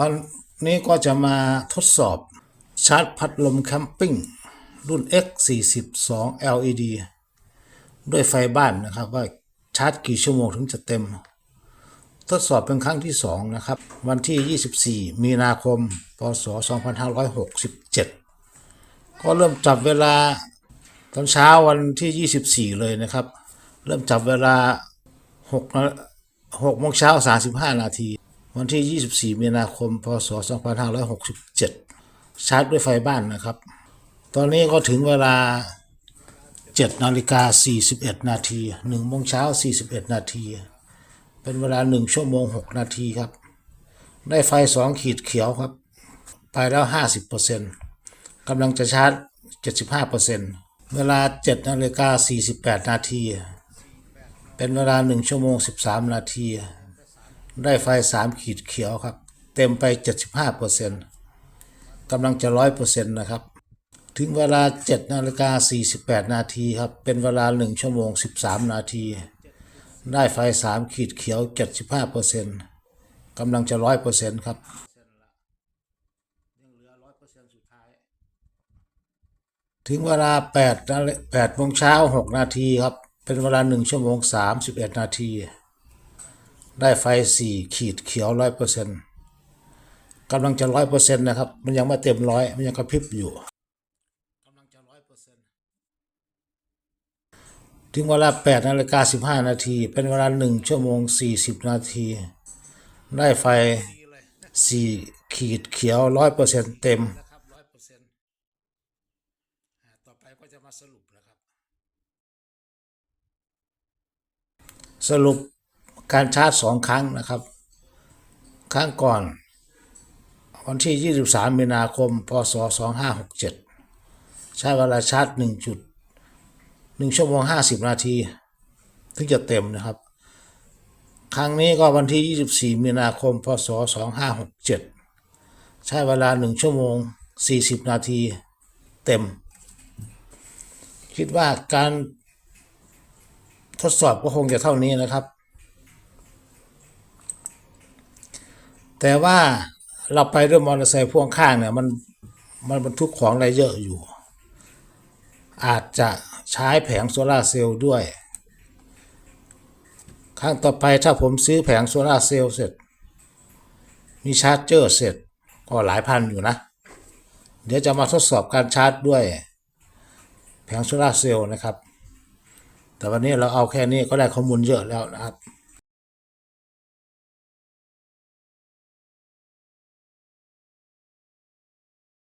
ตอนนี้ก็จะมาทดสอบชาร์จพัดลมแคมปิ้งรุ่น X42 LED ด้วยไฟบ้านนะครับว่าชาร์จกี่ชั่วโมงถึงจะเต็ม ทดสอบเป็นครั้งที่ 2 นะครับ วันที่ 24 มีนาคม พศ 2567 ก็เริ่มจับเวลาตอนเช้าวันที่ 24 เลยนะครับ เริ่มจับเวลา6 6โมงเช้า 35 นาที วันที่ 24 มีนาคม พศ 2567 ชาร์จด้วยไฟบ้านนะครับ ตอนนี้ก็ถึงเวลา 7 นาฬิกา 41 นาที1โมงเช้า 41 นาที เป็นเวลา 1 ชั่วโมง 6 นาทีครับ ได้ไฟ 2 ขีดเขียวครับ ไปแล้ว 50%กำลังจะชาร์จ 75%เวลา 7 นาฬิกา 48 นาที เป็นเวลา 1 ชั่วโมง 13 นาที ได้ไฟ 3 ขีดเขียวครับ เต็มไป 75%กำลังจะ 100%นะครับ ถึงเวลา 7 นาฬิกา 48 นาทีครับ เป็นเวลา 1 ชั่วโมง 13 นาที ได้ไฟ 3 ขีดเขียว 75%กำลังจะ 100%ครับถึงเวลา8 8โมงเช้า 6 นาทีครับ เป็นเวลา 1 ชั่วโมง 31 นาที ได้ไฟ 4 ขีดเขียว 100%กำลังจะ 100%นะครับ มันยังไม่เต็มร้อยมันยังกระพริบอยู่กำลังจะ100%ถึงเวลา8นาฬิกา15 นาที เป็นเวลา 1 ชั่วโมง 40 นาที ได้ไฟ 4 ขีดเขียว 100%เต็มนะครับร้อยเปอร์เซ็นต์ต่อไปก็จะมาสรุปนะครับ สรุป การชาร์จสองครั้งนะครับ ครั้งก่อนวันที่ 23 มีนาคม พศ 2567 ใช้เวลาชาร์จ1จุด1ชั่วโมง 50 นาที ถึงจะเต็มนะครับ ครั้งนี้ก็วันที่ 24 มีนาคม พศ 2567 ใช้เวลา 1 ชั่วโมง 40 นาทีเต็ม คิดว่าการทดสอบก็คงจะเท่านี้นะครับ แต่ว่าเราไปด้วยมอเตอร์ไซค์พ่วงข้างเนี่ยมันมันบรรทุกของอะไรเยอะอยู่ อาจจะใช้แผงโซลาเซลล์ด้วย ครั้งต่อไปถ้าผมซื้อแผงโซลาเซลล์เสร็จ มีชาร์จเจอร์เสร็จก็หลายพันอยู่นะ เดี๋ยวจะมาทดสอบการชาร์จด้วยแผงโซลาเซลล์นะครับ แต่วันนี้เราเอาแค่นี้ก็ได้ข้อมูลเยอะแล้วนะครับ